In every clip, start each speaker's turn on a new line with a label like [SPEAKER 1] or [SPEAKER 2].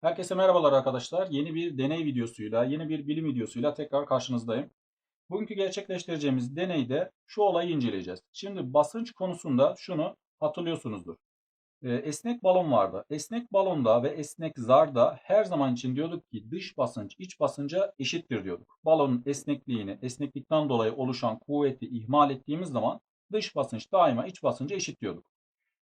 [SPEAKER 1] Herkese merhabalar arkadaşlar. Yeni bir deney videosuyla, yeni bir bilim videosuyla tekrar karşınızdayım. Bugünkü gerçekleştireceğimiz deneyde şu olayı inceleyeceğiz. Şimdi basınç konusunda şunu hatırlıyorsunuzdur. Ee, esnek balon vardı. Esnek balonda ve esnek zarda her zaman için diyorduk ki dış basınç iç basınca eşittir diyorduk. Balonun esnekliğini, esneklikten dolayı oluşan kuvveti ihmal ettiğimiz zaman dış basınç daima iç basınca eşit diyorduk.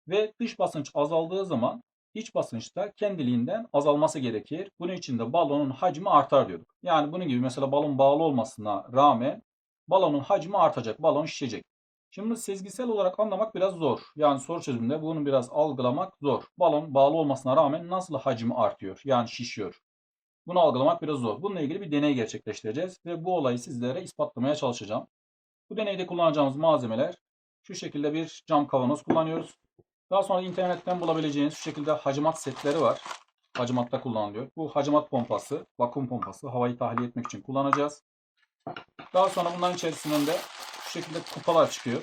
[SPEAKER 1] Ve dış basınç azaldığı zaman iç basınçta kendiliğinden azalması gerekir. Bunun için de balonun hacmi artar diyorduk. Yani bunun gibi mesela balon bağlı olmasına rağmen balonun hacmi artacak, balon şişecek. Şimdi sezgisel olarak anlamak biraz zor. Yani soru çözümünde bunu biraz algılamak zor. Balon bağlı olmasına rağmen nasıl hacmi artıyor? Yani şişiyor. Bunu algılamak biraz zor. Bununla ilgili bir deney gerçekleştireceğiz ve bu olayı sizlere ispatlamaya çalışacağım. Bu deneyde kullanacağımız malzemeler şu şekilde bir cam kavanoz kullanıyoruz. Daha sonra internetten bulabileceğiniz şu şekilde hacimat setleri var. Hacimatta kullanılıyor. Bu hacimat pompası, vakum pompası havayı tahliye etmek için kullanacağız. Daha sonra bunların içerisinden de şu şekilde kupalar çıkıyor.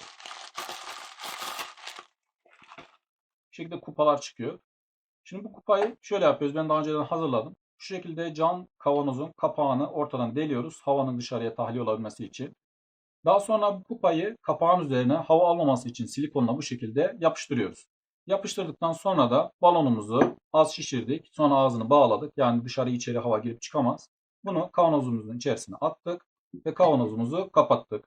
[SPEAKER 1] Şu şekilde kupalar çıkıyor. Şimdi bu kupayı şöyle yapıyoruz. Ben daha önceden hazırladım. Şu şekilde cam kavanozun kapağını ortadan deliyoruz. Havanın dışarıya tahliye olabilmesi için. Daha sonra bu kupayı kapağın üzerine hava almaması için silikonla bu şekilde yapıştırıyoruz. Yapıştırdıktan sonra da balonumuzu az şişirdik. Sonra ağzını bağladık. Yani dışarı içeri hava girip çıkamaz. Bunu kavanozumuzun içerisine attık ve kavanozumuzu kapattık.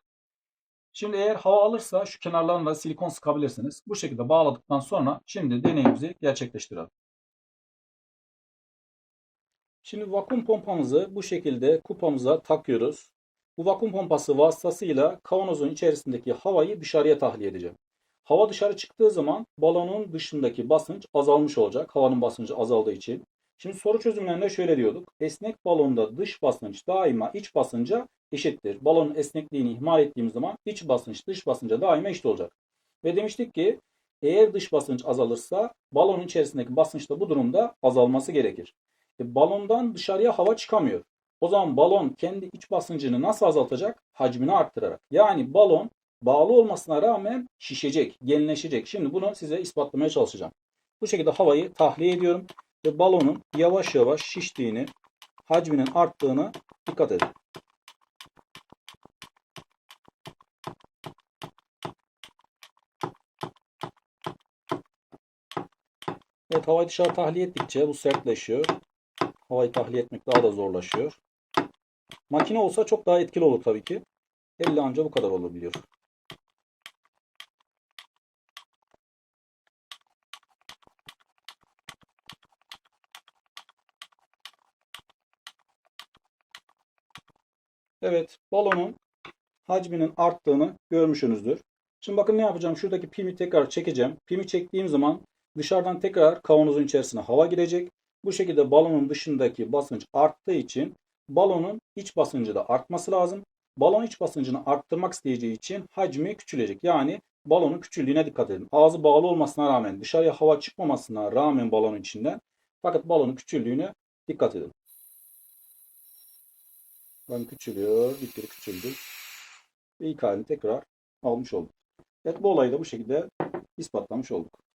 [SPEAKER 1] Şimdi eğer hava alırsa şu kenarlarına silikon sıkabilirsiniz. Bu şekilde bağladıktan sonra şimdi deneyimizi gerçekleştirelim. Şimdi vakum pompamızı bu şekilde kupamıza takıyoruz. Bu vakum pompası vasıtasıyla kavanozun içerisindeki havayı dışarıya tahliye edeceğim. Hava dışarı çıktığı zaman balonun dışındaki basınç azalmış olacak. Havanın basıncı azaldığı için. Şimdi soru çözümlerinde şöyle diyorduk. Esnek balonda dış basınç daima iç basınca eşittir. Balonun esnekliğini ihmal ettiğimiz zaman iç basınç dış basınca daima eşit olacak. Ve demiştik ki eğer dış basınç azalırsa balonun içerisindeki basınç da bu durumda azalması gerekir. E, balondan dışarıya hava çıkamıyor. O zaman balon kendi iç basıncını nasıl azaltacak? Hacmini arttırarak. Yani balon bağlı olmasına rağmen şişecek, genleşecek. Şimdi bunu size ispatlamaya çalışacağım. Bu şekilde havayı tahliye ediyorum ve balonun yavaş yavaş şiştiğini, hacminin arttığını dikkat edin. Evet havayı dışarı tahliye ettikçe bu sertleşiyor. Havayı tahliye etmek daha da zorlaşıyor. Makine olsa çok daha etkili olur tabii ki. Elle anca bu kadar olabiliyor. Evet, balonun hacminin arttığını görmüşsünüzdür. Şimdi bakın ne yapacağım? Şuradaki pimi tekrar çekeceğim. Pimi çektiğim zaman dışarıdan tekrar kavanozun içerisine hava girecek. Bu şekilde balonun dışındaki basınç arttığı için balonun iç basıncı da artması lazım. Balon iç basıncını arttırmak isteyeceği için hacmi küçülecek. Yani balonun küçüldüğüne dikkat edin. Ağzı bağlı olmasına rağmen dışarıya hava çıkmamasına rağmen balonun içinden fakat balonun küçüldüğüne dikkat edin. Bakın küçülüyor. Gitgide küçüldü. Ve ilk halini tekrar almış olduk. Evet bu olayı da bu şekilde ispatlamış olduk.